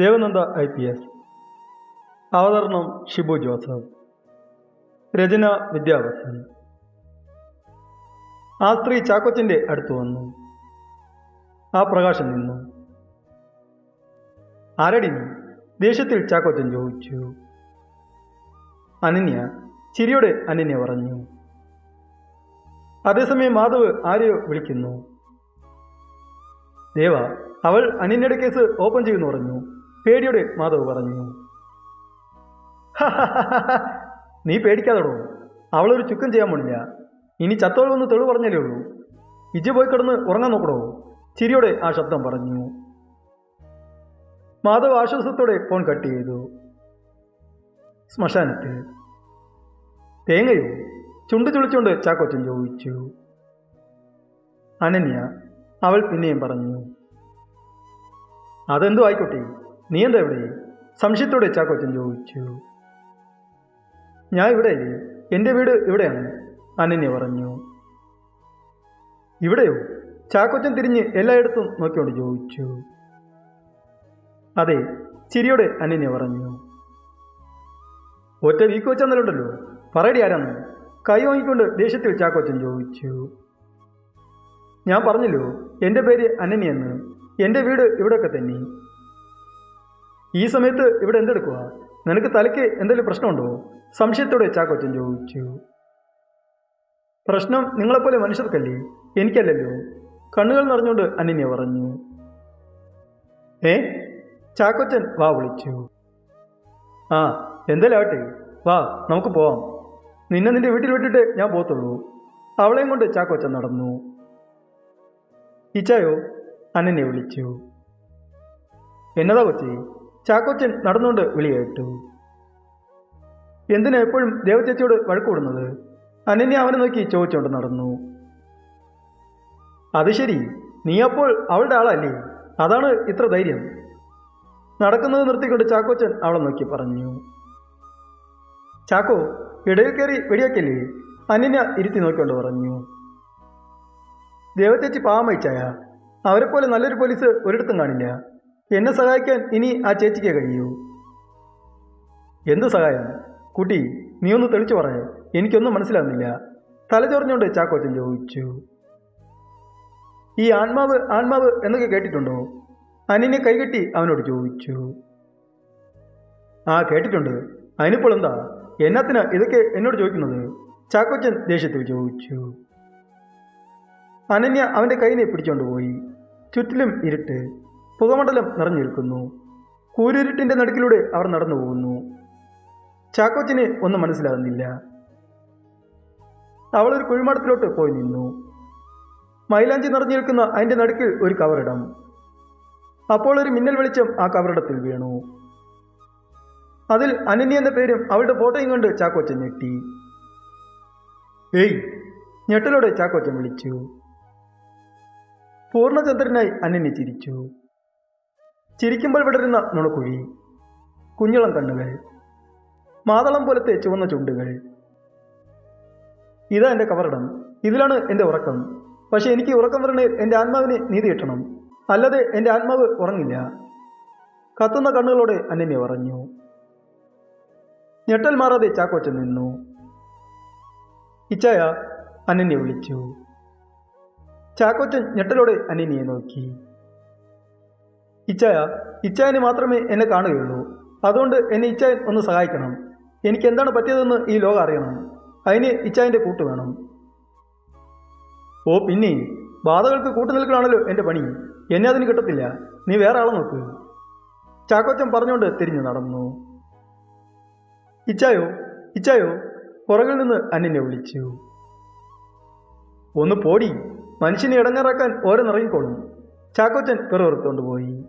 Devananda I P S. അവതരണം Shibu Joseph. രചന വിദ്യാവസൻ. ആ സ്ത്രീ ചാക്കോച്ചന്റെ അടുത്ത് വന്നു. ആ പ്രകാശം നിന്നു. ആരടി ദേഷ്യത്തിൽ ചാക്കോച്ചൻ ചോദിച്ചു. അനന്യ ചിരിയോടെ അനന്യ പറഞ്ഞു. അതേസമയം മാധവ് ആരെയോ വിളിക്കുന്നു? ദേവ അവൾ അനന്യയുടെ കേസ് ഓപ്പൺ ചെയ്യുന്നു പറഞ്ഞു. പേടിയോടെ മാധവ് പറഞ്ഞു. നീ പേടിക്കാതെടോ. അവളൊരു ചുക്കം ചെയ്യാൻ പോണില്ല. ഇനി ചത്തോൾ വന്ന് തെളിവ് പറഞ്ഞല്ലേ ഉള്ളൂ. ഇജ്ജ് പോയി കിടന്ന് ഉറങ്ങാൻ നോക്കടോ. ചിരിയോടെ ആ ശബ്ദം പറഞ്ഞു. മാധവ് ആശ്വാസത്തോടെ ഫോൺ കട്ട് ചെയ്തു. ശ്മശാനത്തിൽ തേങ്ങയോ? ചുണ്ട് ചുളിച്ചുകൊണ്ട് ചാക്കോച്ചൻ ചോദിച്ചു. അനന്യ അവൾ പിന്നെയും പറഞ്ഞു. അതെന്തോ ആയിക്കോട്ടെ. നീ എന്താ ഇവിടെ? സംശയത്തോടെ ചാക്കോച്ചൻ ചോദിച്ചു. ഞാൻ ഇവിടെ എന്റെ വീട് ഇവിടെയാണ് അനന്യ പറഞ്ഞു. ഇവിടെയോ? ചാക്കോച്ചൻ തിരിഞ്ഞ് എല്ലായിടത്തും നോക്കിയോണ്ട് ചോദിച്ചു. അതെ ചിരിയോടെ അനന്യ പറഞ്ഞു. ഒറ്റ വീക്ക് ഉണ്ടല്ലോ പറയടി ആരാന്ന്. കൈ വാങ്ങിക്കൊണ്ട് ദേഷ്യത്തിൽ ചാക്കോച്ചൻ ചോദിച്ചു. ഞാൻ പറഞ്ഞല്ലോ എന്റെ പേര് അനന്യെന്ന് എന്റെ വീട് ഇവിടെയൊക്കെ തന്നെ. ഈ സമയത്ത് ഇവിടെ എന്തെടുക്കുക? നിനക്ക് തലയ്ക്ക് എന്തെങ്കിലും പ്രശ്നമുണ്ടോ? സംശയത്തോടെ ചാക്കോച്ചൻ ചോദിച്ചു. പ്രശ്നം നിങ്ങളെപ്പോലെ മനുഷ്യർക്കല്ലേ? എനിക്കല്ലല്ലോ. കണ്ണുകൾ നിറഞ്ഞുകൊണ്ട് അനന്യ പറഞ്ഞു. ഏ? ചാക്കോച്ചൻ വാ വിളിച്ചു. ആ എന്തായാലും ആവട്ടെ വാ നമുക്ക് പോവാം. നിന്നെ നിന്റെ വീട്ടിൽ വിട്ടിട്ട് ഞാൻ പോത്തുള്ളൂ അവളെയും കൊണ്ട് ചാക്കോച്ചൻ നടന്നു. ഇച്ചായോ? അനന്യെ വിളിച്ചു. എന്നതാ കൊച്ചി? ചാക്കോച്ചൻ നടന്നുകൊണ്ട് വിളിയേട്ടു എന്തിനാ എപ്പോഴും ദേവചേച്ചിയോട് വഴക്കൂടുന്നത്? അനന്യ അവനെ നോക്കി ചോദിച്ചുകൊണ്ട് നടന്നു. അത് ശരി നീ അപ്പോൾ അവളുടെ ആളല്ലേ? അതാണ് ഇത്ര ധൈര്യം. നടക്കുന്നത് നിർത്തിക്കൊണ്ട് ചാക്കോച്ചൻ അവളെ നോക്കി പറഞ്ഞു. ചാക്കോ ഇടയിൽ കയറി വെടിയാക്കല്ലേ? അനന്യ ഇരുത്തി നോക്കിക്കൊണ്ട് പറഞ്ഞു. ദേവത്തേച്ചി പാവമയിച്ചായ അവരെപ്പോലെ നല്ലൊരു പോലീസ് ഒരിടത്തും കാണില്ല. എന്നെ സഹായിക്കാൻ ഇനി ആ ചേച്ചിക്കേ കഴിയൂ. എന്ത് സഹായം? കുട്ടി നീ ഒന്ന് തെളിച്ചു പറയേ. എനിക്കൊന്നും മനസ്സിലാകുന്നില്ല തലചൊറിഞ്ഞുകൊണ്ട് ചാക്കോച്ചൻ ചോദിച്ചു. ഈ ആത്മാവ് ആത്മാവ് എന്നൊക്കെ കേട്ടിട്ടുണ്ടോ? അനിനെ കൈകെട്ടി അവനോട് ചോദിച്ചു. ആ കേട്ടിട്ടുണ്ട്. അതിനിപ്പോൾ എന്താ? എന്നാത്തിനാ ഇതൊക്കെ എന്നോട് ചോദിക്കുന്നത്? ചാക്കോച്ചൻ ദേഷ്യത്തിൽ ചോദിച്ചു. അനന്യ അവന്റെ കൈനെ പിടിച്ചുകൊണ്ട് പോയി. ചുറ്റിലും ഇരുട്ട്. പുകമണ്ഡലം നിറഞ്ഞിരിക്കുന്നു കൂരിരുട്ടിന്റെ നടുക്കിലൂടെ അവർ നടന്നു പോകുന്നു. ചാക്കോച്ചിന് ഒന്നും മനസ്സിലാകുന്നില്ല. അവളൊരു കുഴിമാടത്തിലോട്ട് പോയി നിന്നു. മൈലാഞ്ചി നിറഞ്ഞു നിൽക്കുന്ന അതിന്റെ നടുക്കിൽ ഒരു കവറിടം. അപ്പോൾ ഒരു മിന്നൽ വെളിച്ചം ആ കവറിടത്തിൽ വീണു. അതിൽ അനന്യ എന്ന പേരും അവളുടെ ഫോട്ടോയും കൊണ്ട് ചാക്കോച്ചൻ ഞെട്ടി. ഏയ് ഞെട്ടലോടെ ചാക്കോച്ചൻ വിളിച്ചു. പൂർണചന്ദ്രനായി അനന്യ ചിരിച്ചു. ചിരിക്കുമ്പോൾ വിടരുന്ന നുണക്കുഴി കുഞ്ഞളം കണ്ണുകൾ മാതളം പോലത്തെ ചുവന്ന ചുണ്ടുകൾ. ഇതാ എന്റെ കവറിടം. ഇതിലാണ് എന്റെ ഉറക്കം. പക്ഷേ എനിക്ക് ഉറക്കം വരണേ എന്റെ ആത്മാവിനെ നീതി കിട്ടണം. അല്ലാതെ എന്റെ ആത്മാവ് ഉറങ്ങില്ല. കത്തുന്ന കണ്ണുകളോടെ അനന്യ പറഞ്ഞു. ഞെട്ടൽ മാറാതെ ചാക്കോച്ചൻ നിന്നു. ഇച്ചായ അനന്യ വിളിച്ചു. ചാക്കോച്ചൻ ഞെട്ടലോടെ അനന്യയെ നോക്കി. ഇച്ചായ ഇച്ചായന് മാത്രമേ എന്നെ കാണുകയുള്ളൂ. അതുകൊണ്ട് എന്നെ ഇച്ചായൻ ഒന്ന് സഹായിക്കണം. എനിക്ക് എന്താണ് പറ്റിയതെന്ന് ഈ ലോകം അറിയണം. അതിന് ഇച്ചായന്റെ കൂട്ട് വേണം. ഓ പിന്നെ ബാധകൾക്ക് കൂട്ടു നിൽക്കലാണല്ലോ എന്റെ പണി. എന്നെ അതിന് കിട്ടത്തില്ല. നീ വേറെ ആളെ നോക്ക്. ചാക്കോച്ചൻ പറഞ്ഞുകൊണ്ട് തിരിഞ്ഞു നടന്നു. ഇച്ചായോ ഇച്ചായോ പുറകിൽ നിന്ന് അന്നെ വിളിച്ചു. ഒന്ന് പോടി മനുഷ്യനെ ഇടങ്ങാറാക്കാൻ ഓരോന്നിറങ്ങിക്കോളും ചാക്കോച്ചൻ പിറവെറുത്തോണ്ട് പോയി.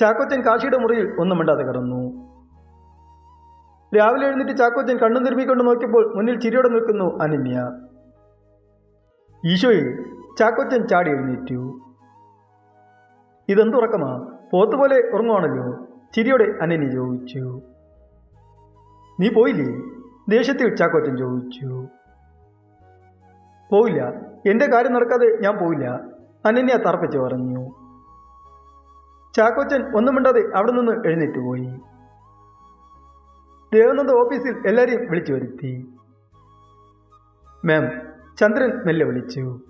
ചാക്കോച്ചൻ കാശിയുടെ മുറിയിൽ ഒന്നും മിണ്ടാതെ കിടന്നു. രാവിലെ എഴുന്നേറ്റ് ചാക്കോച്ചൻ കണ്ണു നിർമ്മിക്കൊണ്ട് നോക്കിയപ്പോൾ മുന്നിൽ ചിരിയോടെ നിൽക്കുന്നു അനന്യ. ഈശോയിൽ ചാക്കോച്ചൻ ചാടി എഴുന്നേറ്റു. ഇതെന്തുറക്കമാ പോത്തുപോലെ ഉറങ്ങുവാണല്ലോ. ചിരിയോടെ അനന്യ ചോദിച്ചു. നീ പോയില്ലേ? ദേഷ്യത്തിൽ ചാക്കോച്ചൻ ചോദിച്ചു. പോയില്ല. എന്റെ കാര്യം നടക്കാതെ ഞാൻ പോയില്ല. അനന്യ തറപ്പിച്ച് പറഞ്ഞു. ചാക്കോച്ചൻ ഒന്നും മിണ്ടാതെ അവിടെ നിന്ന് എഴുന്നേറ്റ് പോയി. ദേവനന്ദ ഓഫീസിൽ എല്ലാവരെയും വിളിച്ചു വരുത്തി. മാം ചന്ദ്രൻ മെല്ലെ വിളിച്ചു.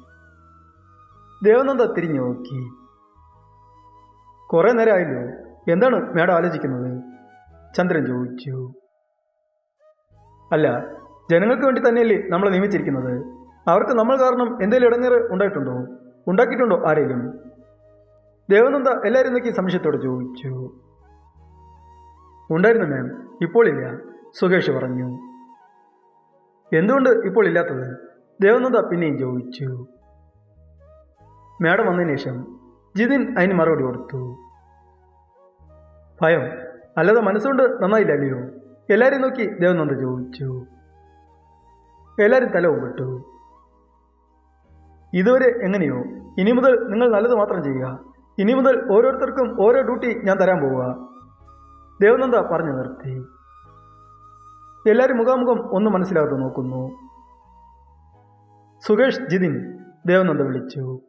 ദേവനന്ദ തിരിഞ്ഞു നോക്കി. കുറെ നേരമായല്ലോ. എന്താണ് മാഡം ആലോചിക്കുന്നത്? ചന്ദ്രൻ ചോദിച്ചു. അല്ല ജനങ്ങൾക്ക് വേണ്ടി തന്നെയല്ലേ നമ്മളെ നിയമിച്ചിരിക്കുന്നത്? അവർക്ക് നമ്മൾ കാരണം എന്തെങ്കിലും ഇടങ്ങേറ് ഉണ്ടായിട്ടുണ്ടോ? ഉണ്ടാക്കിയിട്ടുണ്ടോ ആരെങ്കിലും? ദേവനന്ദ എല്ലാവരും നോക്കി സംശയത്തോടെ ചോദിച്ചു. ഉണ്ടായിരുന്നു മാം ഇപ്പോൾ ഇല്ല പറഞ്ഞു. എന്തുകൊണ്ട് ഇപ്പോൾ ഇല്ലാത്തത്? ദേവനന്ദ പിന്നെയും ചോദിച്ചു. മാഡം വന്നതിന് ശേഷം ജിതിൻ അതിന് മറുപടി കൊടുത്തു. ഭയം. അല്ലാതെ മനസ്സുകൊണ്ട് നന്നായില്ലല്ലയോ എല്ലാവരെയും നോക്കി ദേവനന്ദ ചോദിച്ചു. എല്ലാവരും തല ഒപ്പിട്ടു ഇതുവരെ എങ്ങനെയോ ഇനി മുതൽ നിങ്ങൾ നല്ലത് മാത്രം ചെയ്യുക. ഇനി മുതൽ ഓരോരുത്തർക്കും ഓരോ ഡ്യൂട്ടി ഞാൻ തരാൻ പോവുക. ദേവനന്ദ പറഞ്ഞു നിർത്തി. എല്ലാവരും മുഖാമുഖം ഒന്ന് മനസ്സിലാകാതെ നോക്കുന്നു. സുകേഷ് ജിതിൻ ദേവനന്ദ വിളിച്ചു.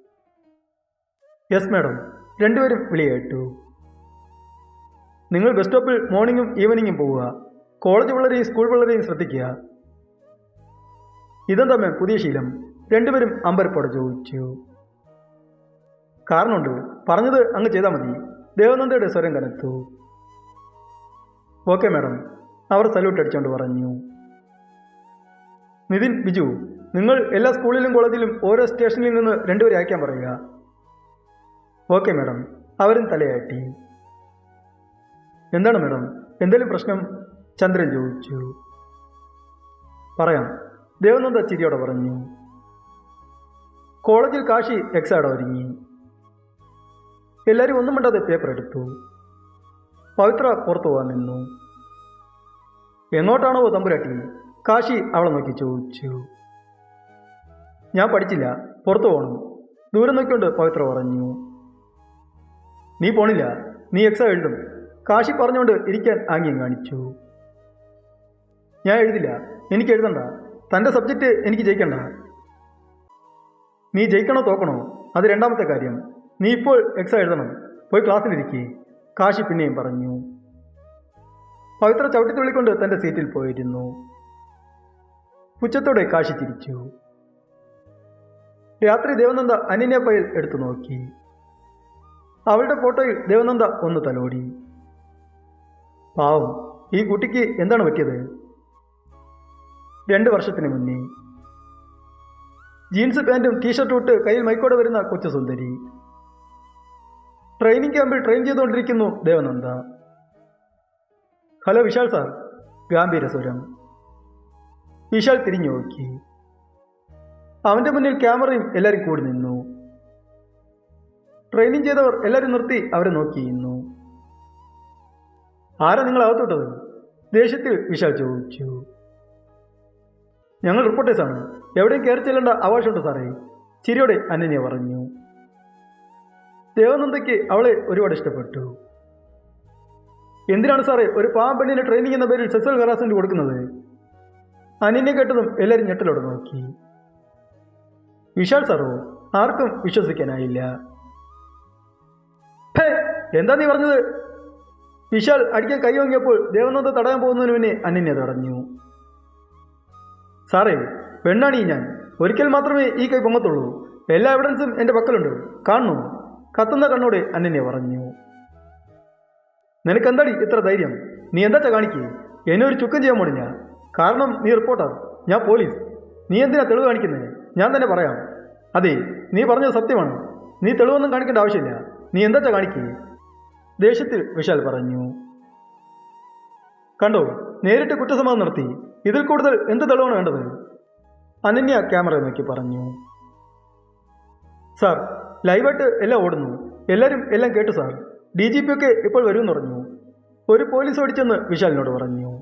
Yes madam. രണ്ടുപേരും വിളിയേറ്റു നിങ്ങൾ ബസ് സ്റ്റോപ്പിൽ മോർണിംഗും ഈവനിങ്ങും പോവുക. കോളേജ് പിള്ളേരെയും സ്കൂൾ പിള്ളേരെയും ശ്രദ്ധിക്കുക. ഇതെന്താ മാം? പുതിയ ശീലം. രണ്ടുപേരും അമ്പരപ്പോടെ ചോദിച്ചു. കാരണമുണ്ട്. പറഞ്ഞത് അങ്ങ് ചെയ്താൽ മതി. ദേവനന്ദയുടെ സ്വരം കനത്തു. Okay madam. അവർ സല്യൂട്ട് അടിച്ചുകൊണ്ട് പറഞ്ഞു. നിതിൻ ബിജു നിങ്ങൾ എല്ലാ സ്കൂളിലും കോളേജിലും ഓരോ സ്റ്റേഷനിൽ നിന്ന് രണ്ടുപേരെ അയക്കാൻ പറയുക. Okay madam. അവരും തലയാട്ടി. എന്താണ് മാഡം? എന്തെങ്കിലും പ്രശ്നം? ചന്ദ്രൻ ചോദിച്ചു. പറയാം. ദേവനന്ദ ചിരിയോടെ പറഞ്ഞു. കോളേജിൽ കാശി എക്സാഡ് ഒരുങ്ങി. എല്ലാവരും ഒന്നും മിണ്ടാതെ പേപ്പർ എടുത്തു. പവിത്ര പുറത്തു പോകാൻ നിന്നു. എങ്ങോട്ടാണോ തമ്പുരാട്ടി? കാശി അവളെ നോക്കി ചോദിച്ചു. ഞാൻ പഠിച്ചില്ല പുറത്തു പോകണം ദൂരം നോക്കിക്കൊണ്ട് പവിത്ര പറഞ്ഞു. നീ പോണില്ല നീ എക്സാം എഴുതും. കാശി പറഞ്ഞുകൊണ്ട് ഇരിക്കാൻ ആംഗ്യം കാണിച്ചു. ഞാൻ എഴുതില്ല എനിക്ക് എഴുതണ്ട. തന്റെ സബ്ജക്റ്റ് എനിക്ക് ജയിക്കണ്ട. നീ ജയിക്കണോ തോക്കണോ? അത് രണ്ടാമത്തെ കാര്യം. നീ ഇപ്പോൾ എക്സാം എഴുതണം. പോയി ക്ലാസ്സിലിരിക്കേ കാശി പിന്നെയും പറഞ്ഞു. പവിത്ര ചവിട്ടിത്തുള്ളിക്കൊണ്ട് തന്റെ സീറ്റിൽ പോയിരുന്നു. പുച്ഛത്തോടെ കാശി തിരിച്ചു. രാത്രി ദേവനന്ദ അനിനെ പയ്യൽ എടുത്തു നോക്കി. അവളുടെ ഫോട്ടോയിൽ ദേവനന്ദ ഒന്ന് തലോടി. പാവം ഈ കുട്ടിക്ക് എന്താണ് പറ്റിയത്? രണ്ട് വർഷത്തിന് മുന്നേ. ജീൻസ് പാന്റും ടീഷർട്ടും ഇട്ട് കയ്യിൽ മൈക്കോടെ വരുന്ന കൊച്ചു സുന്ദരി. ട്രെയിനിങ് ക്യാമ്പിൽ ട്രെയിൻ ചെയ്തുകൊണ്ടിരിക്കുന്നു. ദേവനന്ദ. Hello Vishal sir. ഗാംഭീര സ്വരം. വിശാൽ തിരിഞ്ഞു നോക്കി. അവന്റെ മുന്നിൽ ക്യാമറയും എല്ലാവരും കൂടി നിന്നു. ട്രെയിനിങ് ചെയ്തവർ എല്ലാവരും നിർത്തി അവരെ നോക്കിയിരുന്നു ആരാ നിങ്ങൾ അകത്തോട്ടത്? ദേഷ്യത്തിൽ വിശാൽ ചോദിച്ചു. ഞങ്ങൾ റിപ്പോർട്ടേഴ്സാണ് എവിടെയും കയറി ചെല്ലേണ്ട അവകാശമുണ്ട് സാറേ ചിരിയോടെ അനന്യ പറഞ്ഞു. ദേവനന്ദയ്ക്ക് അവളെ ഒരുപാട് ഇഷ്ടപ്പെട്ടു. എന്തിനാണ് സാറേ ഒരു പാമ്പെണ്ണിന് ട്രെയിനിങ് എന്ന പേരിൽ സെക്സൽ ഹറാസ്മെന്റ് കൊടുക്കുന്നത്? അനിനെ കേട്ടതും എല്ലാവരും ഞെട്ടലോട് നോക്കി. വിശാൽ സാറോ ആർക്കും വിശ്വസിക്കാനായില്ല. "ഹേ, എന്താ നീ പറഞ്ഞത്? വിശാൽ അടിക്കാൻ കൈ വാങ്ങിയപ്പോൾ ദേവനന്ദ തടയാൻ പോകുന്നതിന് മുന്നേ അനന്യ തടഞ്ഞു. സാറേ പെണ്ണാണീ ഞാൻ. ഒരിക്കൽ മാത്രമേ ഈ കൈ പൊങ്ങത്തുള്ളൂ. എല്ലാ എവിഡൻസും എന്റെ പക്കലുണ്ട്. കാണുന്നു. കത്തുന്ന കണ്ണോടെ അന്നനെ പറഞ്ഞു. നിനക്കെന്താടി ഇത്ര ധൈര്യം? നീ എന്താച്ചാ കാണിക്കേ? എന്നെ ഒരു ചുക്കം ചെയ്യാൻ പോണില്ല. കാരണം നീ റിപ്പോർട്ടർ ഞാൻ പോലീസ്. നീ എന്തിനാ തെളിവ് കാണിക്കുന്നത് ഞാൻ തന്നെ പറയാം. അതെ നീ പറഞ്ഞത് സത്യമാണ്. നീ തെളിവൊന്നും കാണിക്കേണ്ട ആവശ്യമില്ല. നീ എന്താച്ചാ കാണിക്കേ? ദേഷ്യത്തിൽ വിശാൽ പറഞ്ഞു. കണ്ടോ നേരിട്ട് കുറ്റസമ്മതം നടത്തി. ഇതിൽ കൂടുതൽ എന്ത് തെളിവാണ് വേണ്ടത്? അനന്യ ക്യാമറ നോക്കി പറഞ്ഞു. സാർ ലൈവായിട്ട് എല്ലാം ഓടുന്നു. എല്ലാവരും എല്ലാം കേട്ടു സാർ. ഡി ജി പി ഒക്കെ ഇപ്പോൾ വരുമെന്ന് പറഞ്ഞു. ഒരു പോലീസ് ഓടിച്ചെന്ന് വിശാലിനോട് പറഞ്ഞു.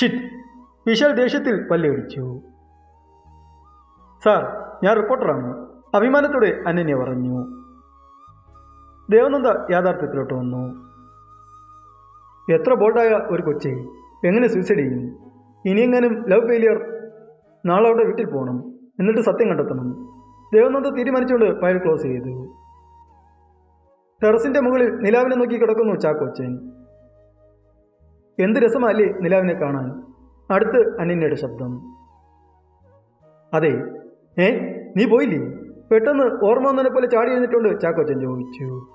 ഷിറ്റ്. വിശാൽ ദേഷ്യത്തിൽ പല്ലടിച്ചു സാർ ഞാൻ റിപ്പോർട്ടറാണ്. അഭിമാനത്തോടെ അനന്യ പറഞ്ഞു. ദേവനന്ദ യാഥാർത്ഥ്യത്തിലോട്ട് വന്നു. എത്ര ബോൾഡായ ഒരു കൊച്ചെ. എങ്ങനെ സൂയിസൈഡ് ചെയ്യും? ഇനിയെങ്ങാനും ലവ് ഫെയിലിയർ നാളെ അവിടെ വീട്ടിൽ പോകണം. എന്നിട്ട് സത്യം കണ്ടെത്തണം. ദേവനന്ദ തീരുമാനിച്ചുകൊണ്ട് ഫയൽ ക്ലോസ് ചെയ്തു. ടെറസിന്റെ മുകളിൽ നിലാവിനെ നോക്കി കിടക്കുന്നു ചാക്കോച്ചൻ. എന്ത് രസമല്ലേ നിലാവിനെ കാണാൻ? അടുത്ത് അനന്യയുടെ ശബ്ദം. അതെ. ഏ? നീ പോയില്ലേ? പെട്ടെന്ന് ഓർമ്മ വന്നതിനെ പോലെ ചാടി എഴുന്നിട്ടുണ്ട് ചാക്കോച്ചൻ ചോദിച്ചു.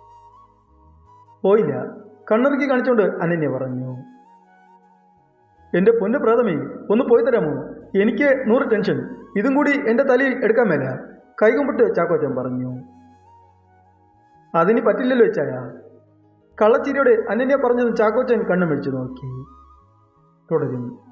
പോയില്ല. കണ്ണിറുക്കി കാണിച്ചുകൊണ്ട് അനന്യ പറഞ്ഞു. എന്റെ പൊന്നു പ്രാഥമി ഒന്ന് പോയി തരാമോ? എനിക്ക് നൂറ് ടെൻഷൻ. ഇതും കൂടി എന്റെ തലയിൽ എടുക്കാൻ മേല. കൈകുമ്പിട്ട് ചാക്കോച്ചൻ പറഞ്ഞു അതിന് പറ്റില്ലല്ലോ ചായ കള്ളച്ചിരിയോടെ അനന്യ പറഞ്ഞതും ചാക്കോച്ചൻ കണ്ണും മേടിച്ചു നോക്കി. തുടരും.